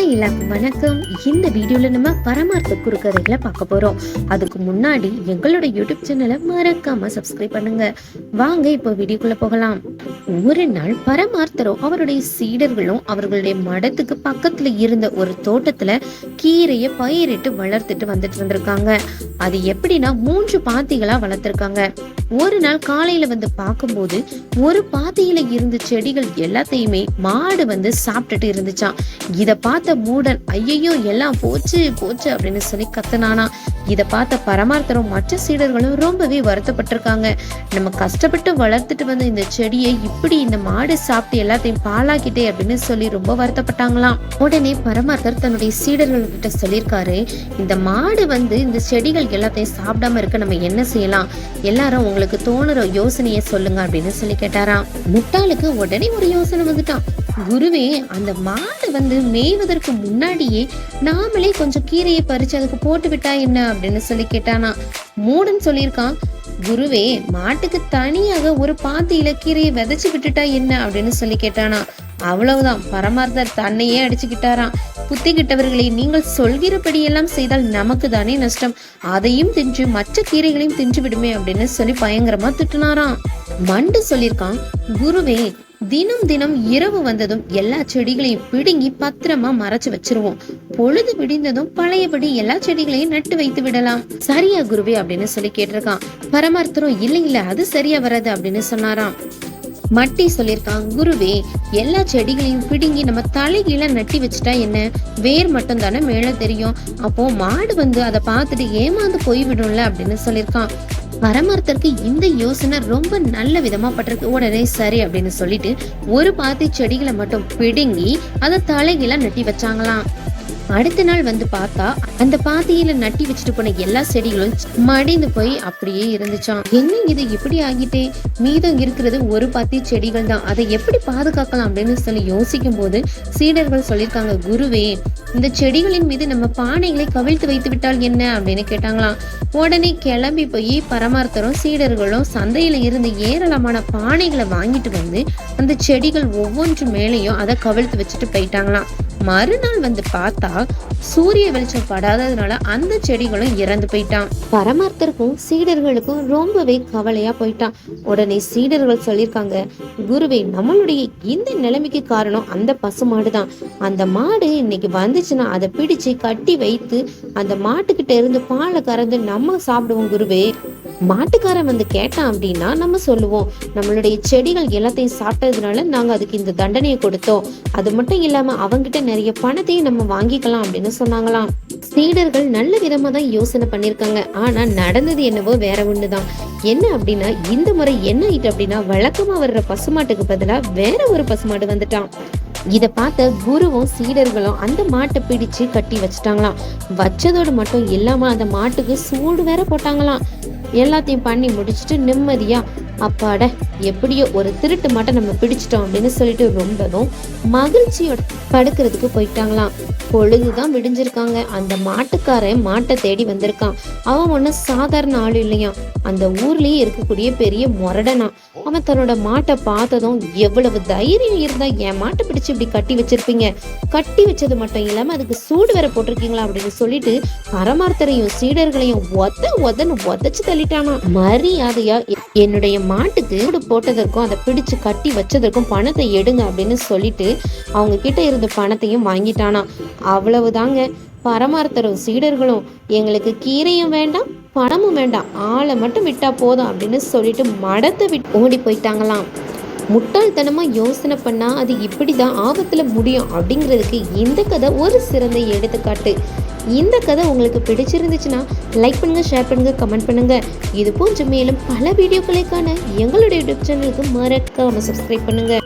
Hi எல்லாருக்கும் வணக்கம். இந்த வீடியோல நம்ம பரமார்த்த குறுக்கதைகளை பார்க்க போறோம். அதுக்கு முன்னாடி எங்களோட யூடியூப் சேனலை மறக்காம சப்ஸ்கிரைப் பண்ணுங்க. வாங்க இப்போ வீடியோக்குள்ள போகலாம். ஒரு நாள் பரமார்த்தரும் அவருடைய சீடர்களும் அவர்களுடைய மடத்துக்கு பக்கத்துல இருந்த ஒரு தோட்டத்துல கீரையை பயிரிட்டு வளர்த்துட்டு வந்துட்டு இருந்திருக்காங்க. அது எப்படின்னா மூன்று பாத்திகளா வளர்த்துருக்காங்க. ஒரு நாள் காலையில வந்து பார்க்கும்போது ஒரு பாத்தியில இருந்த செடிகள் எல்லாத்தையுமே மாடு வந்து சாப்பிட்டுட்டு இருந்துச்சான் இத பார்த்த மூடன் ஐயையோ எல்லாம் போச்சு போச்சு அப்படின்னு சொல்லி கத்தனானா. இத பார்த்த பரமார்த்தரும் மற்ற சீடர்களும் ரொம்பவே வருத்தப்பட்டிருக்காங்க. நம்ம கஷ்டப்பட்டு வளர்த்துட்டு வந்த இந்த செடியை இப்படி இந்த மாடு சாப்பிட்டு எல்லாத்தையும் பாழாக்கிட்டே அப்படின்னு சொல்லி ரொம்ப வருத்தப்பட்டாங்களாம். உடனே பரமார்த்தர் தன்னுடைய சீடர்கள் கிட்ட சொல்லியிருக்காரு இந்த மாடு வந்து இந்த செடிகள் எல்லாத்தையும் சாப்பிடாம இருக்க நம்ம என்ன செய்யலாம்? எல்லாரும் உங்களுக்கு தோணுற யோசனையை சொல்லுங்க அப்படின்னு சொல்லி கேட்டாராம். முட்டாளுக்கு உடனே ஒரு யோசனை வந்துட்டான். குருவே அந்த மாடு வந்து மேய்வதற்கு முன்னாடியே நாமளே கொஞ்சம் கீரையை பறிச்சு அதுக்கு போட்டு விட்டா என்ன அப்படின்னு சொல்லி கேட்டானா. மூடன் சொல்லியிருக்கான் குருவே மாட்டுக்கு தனியாக ஒரு பாத்தியில கீரையை விதைச்சு விட்டுட்டா என்ன? அப்படின்னு சொல்லி கேட்டானா. அவ்வளவுதான். பரமார்த்தர் தன்னையே அடிச்சுக்கிட்டாராம். புத்தி கிட்டவர்களை நீங்கள் சொல்கிறபடியெல்லாம் செய்தால் நமக்கு தானே நஷ்டம். அதையும் தின்று மற்ற கீரைகளையும் தின்று விடுமே அப்படின்னு சொல்லி பயங்கரமா திட்டினாராம். மண்டு சொல்லியிருக்கான் குருவே தினம் தினம் இரவு வந்ததும் எல்லா செடிகளையும் பிடுங்கி பத்திரமா மறைச்சு வச்சிருவோம். பொழுது விடிந்ததும் பழையபடி எல்லா செடிகளையும் நட்டு வைத்து விடலாம். சரியா குருவே அப்படின்னு சொல்லி கேட்டிருக்கான். பரமார்த்தரும் இல்ல இல்ல அது சரியா வராது அப்படின்னு சொன்னாராம். மட்டி சொல்லியிருக்கான் குருவே எல்லா செடிகளையும் பிடுங்கி நம்ம தலைகீழ நட்டி வச்சுட்டா என்ன? வேர் மட்டும் தானே மேலே தெரியும். அப்போ மாடு வந்து அதை பார்த்துட்டு ஏமாந்து போய்விடும்ல அப்படின்னு சொல்லியிருக்கான். மரமரத்திற்கு இந்த யோசனை ரொம்ப நல்ல விதமா பட்டிருக்கு. உடனே சரி அப்படின்னு சொல்லிட்டு ஒரு பாத்தி செடிகளை மட்டும் பிடுங்கி அதை தலைகீழ நட்டி வச்சாங்களாம். அடுத்த நாள் வந்து பார்த்தா அந்த பாத்தியில நட்டி வச்சுட்டு போன எல்லா செடிகளும் மடிந்து போய் அப்படியே இருந்துச்சாம். என்ன இது இப்படி ஆகிட்டே? மீதம் இருக்கிறது ஒரு பாத்தி செடிகள் தான். அதை எப்படி பாதுகாக்கலாம் அப்படின்னு சொல்லி யோசிக்கும் போது சீடர்கள் சொல்லியிருக்காங்க குருவே இந்த செடிகளின் மீது நம்ம பானைகளை கவிழ்த்து வைத்து விட்டால் என்ன? அப்படின்னு கேட்டாங்களாம். உடனே கிளம்பி போய் பரமார்த்தரும் சீடர்களும் சந்தையில இருந்து ஏராளமான பானைகளை வாங்கிட்டு வந்து அந்த செடிகள் ஒவ்வொன்று மேலேயும் அதை கவிழ்த்து வச்சுட்டு போயிட்டாங்களாம். மறுநாள் வந்து பார்த்தா சூரிய வெளிச்சம் படாததுனால அந்த செடிகளும் இறந்து போயிட்டான். பரமார்த்தருக்கும் சீடர்களுக்கும் ரொம்பவே கவலையா போயிட்டான். உடனே சீடர்கள் சொல்லியிருக்காங்க குருவே நம்மளுடைய இந்த நிலைமைக்கு காரணம் அந்த பசுமாடு தான் அந்த மாடு இன்னைக்கு வந்துச்சுன்னா அதை பிடிச்சு கட்டி வைத்து அந்த மாட்டுக்கிட்ட இருந்து பாலை கறந்து நம்ம சாப்பிடுவோம் குருவே. மாட்டுக்காரன் வந்து கேட்டான் அப்படின்னா நம்ம சொல்லுவோம். நம்மளுடைய செடிகள் எல்லாத்தையும் சாப்பிட்டதுனால நாங்க அதுக்கு இந்த தண்டனையை கொடுத்தோம். அது மட்டும் இல்லாம அவங்கிட்ட நிறைய பணத்தையும் நம்ம வாங்கிக்கலாம் அப்படின்னு சொன்னாங்களாம். சீடர்கள் நல்ல விதமா தான் யோசனை பண்ணிருக்காங்க. ஆனா நடந்தது என்னவோ வேற ஒண்ணுதான். என்ன அப்படின்னா இந்த முறை என்ன ஆயிட்டு அப்படின்னா வழக்கமா வர்ற பசுமாட்டுக்கு பதிலா வேற ஒரு பசுமாடு வந்துட்டான். இத பார்த்த குருவும் சீடர்களும் அந்த மாட்டை பிடிச்சு கட்டி வச்சுட்டாங்களாம். வச்சதோடு மட்டும் இல்லாம அந்த மாட்டுக்கு சூடு வேற போட்டாங்களாம். எல்லாத்தையும் பண்ணி முடிச்சுட்டு நிம்மதியாக அப்பாட எப்படியோ ஒரு திருட்டு மாட்டை நம்ம பிடிச்சிட்டோம் அப்படின்னு சொல்லிட்டு ரொம்பவும் மகிழ்ச்சியோட படுக்கிறதுக்கு போயிட்டாங்களாம். பொழுதுதான் விடிஞ்சிருக்காங்க. அந்த மாட்டுக்காரன் மாட்டை தேடி வந்திருக்கான். அவன் ஒன்றும் சாதாரண ஆள் இல்லையா? அந்த ஊர்லயே இருக்கக்கூடிய பெரிய முரடனா. அவன் தன்னோட மாட்டை பார்த்ததும் எவ்வளவு தைரியம் இருந்தா என் மாட்டை பிடிச்சு இப்படி கட்டி வச்சிருப்பீங்க? கட்டி வச்சது மட்டும் இல்லாம அதுக்கு சூடு வேற போட்டிருக்கீங்களா அப்படின்னு சொல்லிட்டு பரமார்த்தரையும் சீடர்களையும் ஒத்த ஒதன்னு ஒதச்சு தள்ளிட்டானா. மரியாதையா என்னுடைய மாட்டுக்கு சூடு போட்டதற்கும் அதை பிடிச்சு கட்டி வச்சதற்கும் பணத்தை எடுங்க அப்படின்னு சொல்லிட்டு அவங்க கிட்ட இருந்த பணத்தையும் வாங்கிட்டானா. அவ்வளவுதாங்க. பரமார்த்தரும் சீடர்களும் எங்களுக்கு கீரையும் வேண்டாம் பணமும் வேண்டாம் ஆளை மட்டும் விட்டா போதும் அப்படின்னு சொல்லிட்டு மடத்தை விட்டு ஓடி போயிட்டாங்களாம். முட்டாள்தனமா யோசனை பண்ணா அது இப்படி தான் ஆபத்துல முடியும் அப்படிங்கிறதுக்கு இந்த கதை ஒரு சிறந்த எடுத்துக்காட்டு. இந்த கதை உங்களுக்கு பிடிச்சிருந்துச்சுன்னா லைக் பண்ணுங்க ஷேர் பண்ணுங்க கமெண்ட் பண்ணுங்க. இது போன்ற மேலும் பல வீடியோக்களுக்கான எங்களுடைய யூடியூப் சேனலுக்கு மறக்காம சப்ஸ்கிரைப் பண்ணுங்க.